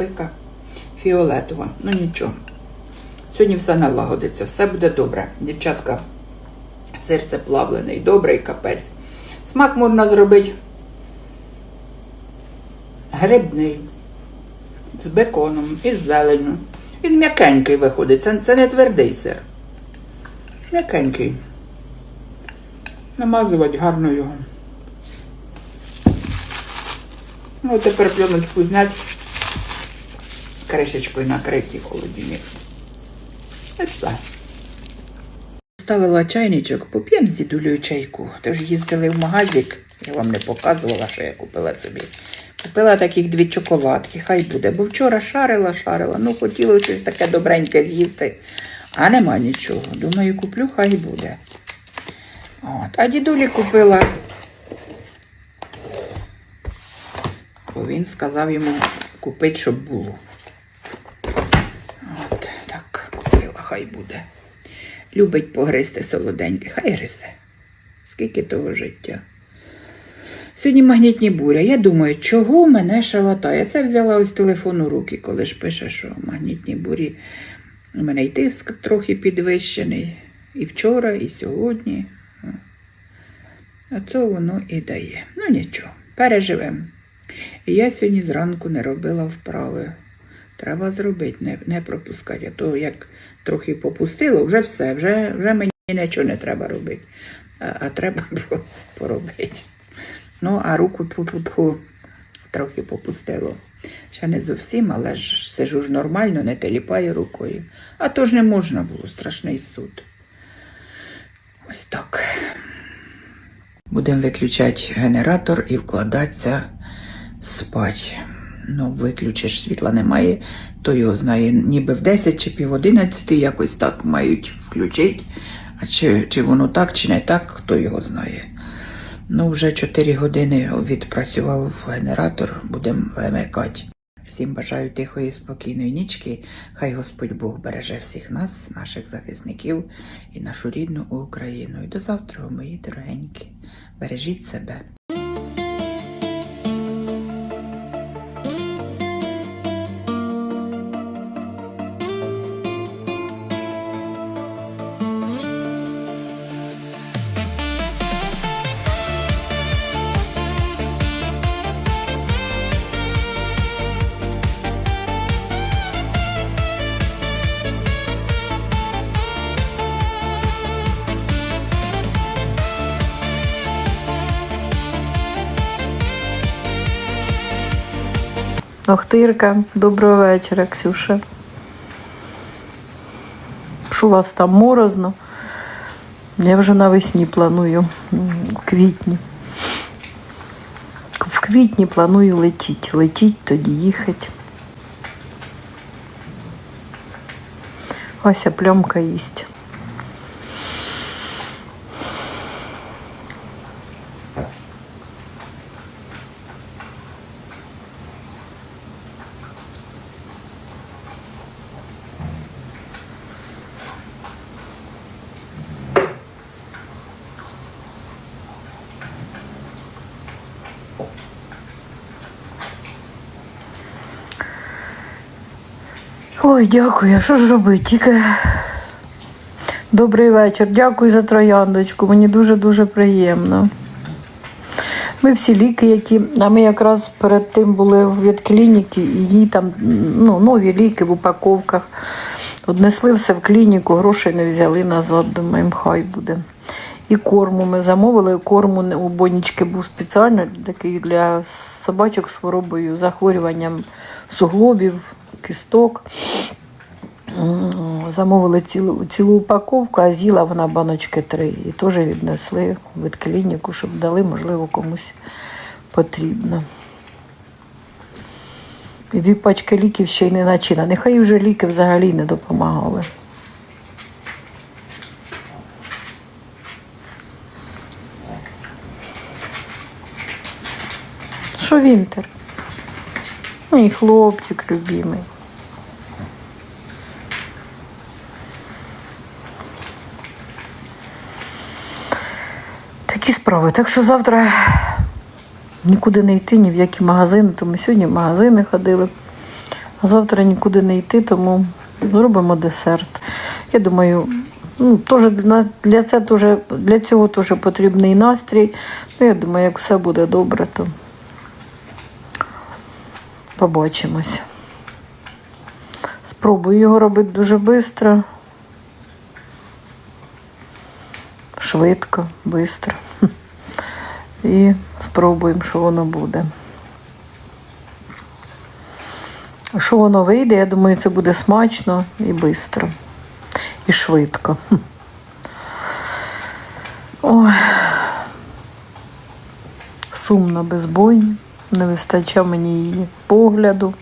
пика фіолетова. Ну нічого. Сьогодні все налагодиться, все буде добре. Дівчатка, серце плавлений, добрий капець. Смак можна зробити грибний, з беконом і з зеленню. Він м'якенький виходить, це, це не твердий сир. М'якенький. Намазувати гарно його. Ну, тепер пленочку зняти, кришечкою накриті в холодильник. І все. Ставила чайничок, поп'ємо з дідулею чайку. Тож їздили в магазик, я вам не показувала, що я купила собі. Купила таких дві чоколадки, хай буде. Бо вчора шарила, шарила, ну хотіла щось таке добреньке з'їсти, а нема нічого. Думаю, куплю, хай буде. От. А дідулі купила. Бо він сказав йому купити, щоб було. От, так, купила, хай буде. Любить погризти солоденьке, хай гризе. Скільки того життя. Сьогодні магнітні буря. Я думаю, чого мене шалатає? Це взяла ось телефон у руки, коли ж пише, що магнітні бурі. У мене й тиск трохи підвищений. І вчора, і сьогодні. А це воно і дає. Ну нічого, переживемо. І я сьогодні зранку не робила вправи. Треба зробити, не, не пропускати. А то як трохи попустило, вже все, вже, вже мені нічого не треба робити. А, а треба поробити. Ну, а руку ту-ту-ту трохи попустило. Ще не зовсім, але ж сижу ж нормально, не теліпаю рукою. А то ж не можна було, страшний суд. Ось так. Будемо виключати генератор і вкладатися спать. Ну, виключиш, світла немає, то його знає, ніби в 10 чи пів 11 якось так мають включити. А чи, чи воно так, чи не так, хто його знає. Ну, вже 4 години відпрацював генератор, будемо вимикати. Всім бажаю тихої, спокійної нічки. Хай Господь Бог береже всіх нас, наших захисників і нашу рідну Україну. І до завтра, мої дорогенькі. Бережіть себе. Охтирка, доброго вечора, Ксюша. Що у вас там морозно? Я вже навесні планую, в квітні. В квітні планую летіти. Летіть, тоді їхати. Ася пленка їсть. Ой, дякую. А що ж робити? Тільки добрий вечір. Дякую за трояндочку. Мені дуже-дуже приємно. Ми всі ліки, які. А ми якраз перед тим були в ветклініці, і їй там ну, нові ліки в упаковках. Однесли все в клініку, грошей не взяли назад, думаємо, хай буде. І корму ми замовили. Корму у Бонічки був спеціально такий для собачок з хворобою, захворюванням суглобів, кісток. Замовили цілу, цілу упаковку, а з'їла вона баночки три. І теж віднесли в ветклініку, щоб дали, можливо, комусь потрібно. І дві пачки ліків ще й не начина. Нехай вже ліки взагалі не допомагали. Що Вінтер? Мій хлопчик любимий. Такі справи. Так що завтра нікуди не йти, ні в які магазини, то ми сьогодні в магазини ходили. А завтра нікуди не йти, тому зробимо десерт. Я думаю, ну, теж для, це теж, для цього теж потрібний настрій. Ну, я думаю, як все буде добре, то побачимось. Спробую його робити дуже швидко. Швидко, швидко. І спробуємо, що воно буде. Що воно вийде, я думаю, це буде смачно і швидко. І швидко. Ой. Сумно без бойні. Не вистачає мені її погляду.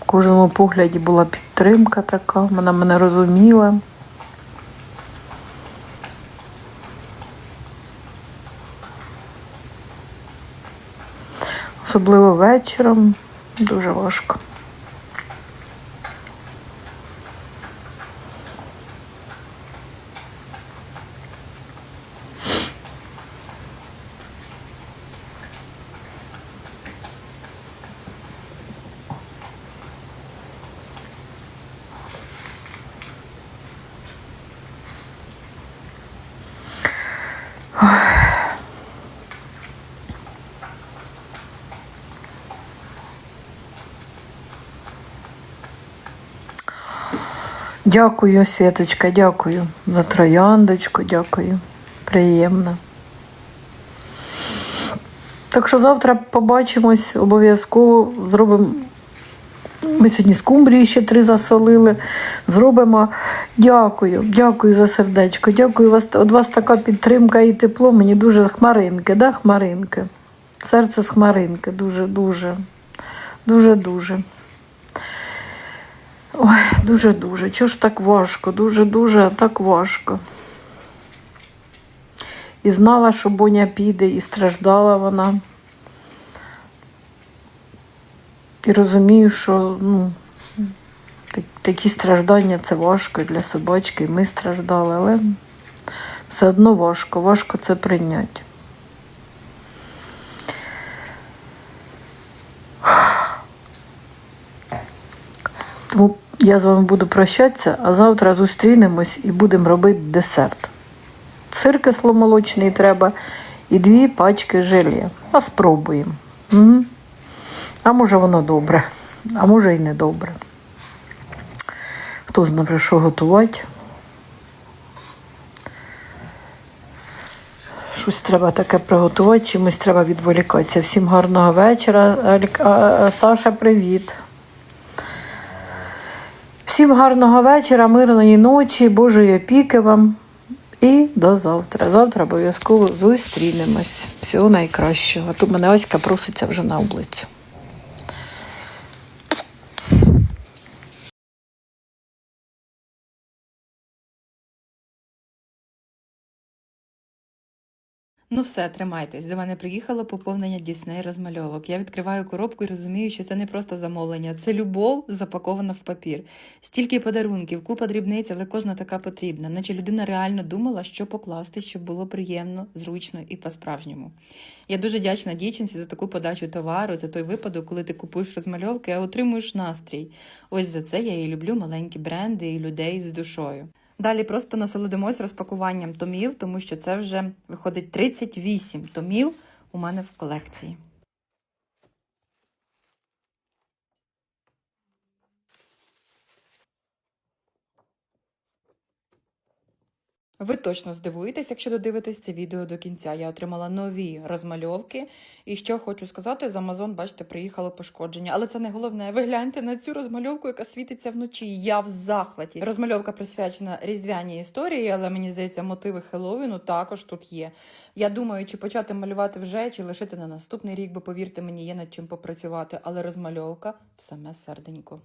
В кожному погляді була підтримка така, вона мене розуміла. Особливо вечором дуже важко. Дякую, Світочка, дякую за трояндочку, дякую. Приємно. Так що завтра побачимось, обов'язково зробимо. Ми сьогодні скумбрії ще три засолили. Зробимо. Дякую, дякую за сердечко. Дякую вас. От вас така підтримка і тепло. Мені дуже хмаринки, да, хмаринки. Серце з хмаринки. Дуже, дуже, дуже, дуже. Ой, дуже-дуже. Чого ж так важко? Дуже-дуже, так важко. І знала, що Боня піде, і страждала вона. І розумію, що ну, такі страждання це важко для собачки, і ми страждали, але все одно важко, важко це прийняти. Тому я з вами буду прощатися, а завтра зустрінемось і будемо робити десерт. Сир кисломолочний треба і дві пачки желе. А спробуємо. Угу. А може воно добре, а може і не добре. Хто знає, що готувати. Щось треба таке приготувати, чимось треба відволікатися. Всім гарного вечора. Саша, привіт. Всім гарного вечора, мирної ночі, Божої опіки вам. І до завтра. Завтра обов'язково зустрінемось. Всього найкращого. А то мене Оська проситься вже на облицю. Ну все, тримайтесь. До мене приїхало поповнення Дісней розмальовок. Я відкриваю коробку і розумію, що це не просто замовлення, це любов запакована в папір. Стільки подарунків, купа дрібниць, але кожна така потрібна, наче людина реально думала, що покласти, щоб було приємно, зручно і по-справжньому. Я дуже вдячна дівчинці за таку подачу товару, за той випадок, коли ти купуєш розмальовки, а отримуєш настрій. Ось за це я і люблю маленькі бренди і людей з душою. Далі просто насолодимось розпакуванням томів, тому що це вже виходить 38 томів у мене в колекції. Ви точно здивуєтесь, якщо додивитесь це відео до кінця. Я отримала нові розмальовки. І що хочу сказати, з Amazon, бачите, приїхало пошкодження. Але це не головне. Ви гляньте на цю розмальовку, яка світиться вночі. Я в захваті. Розмальовка присвячена різдвяній історії, але мені здається, мотиви Хеллоуіну також тут є. Я думаю, чи почати малювати вже, чи лишити на наступний рік, бо повірте мені, є над чим попрацювати. Але розмальовка в саме серденько.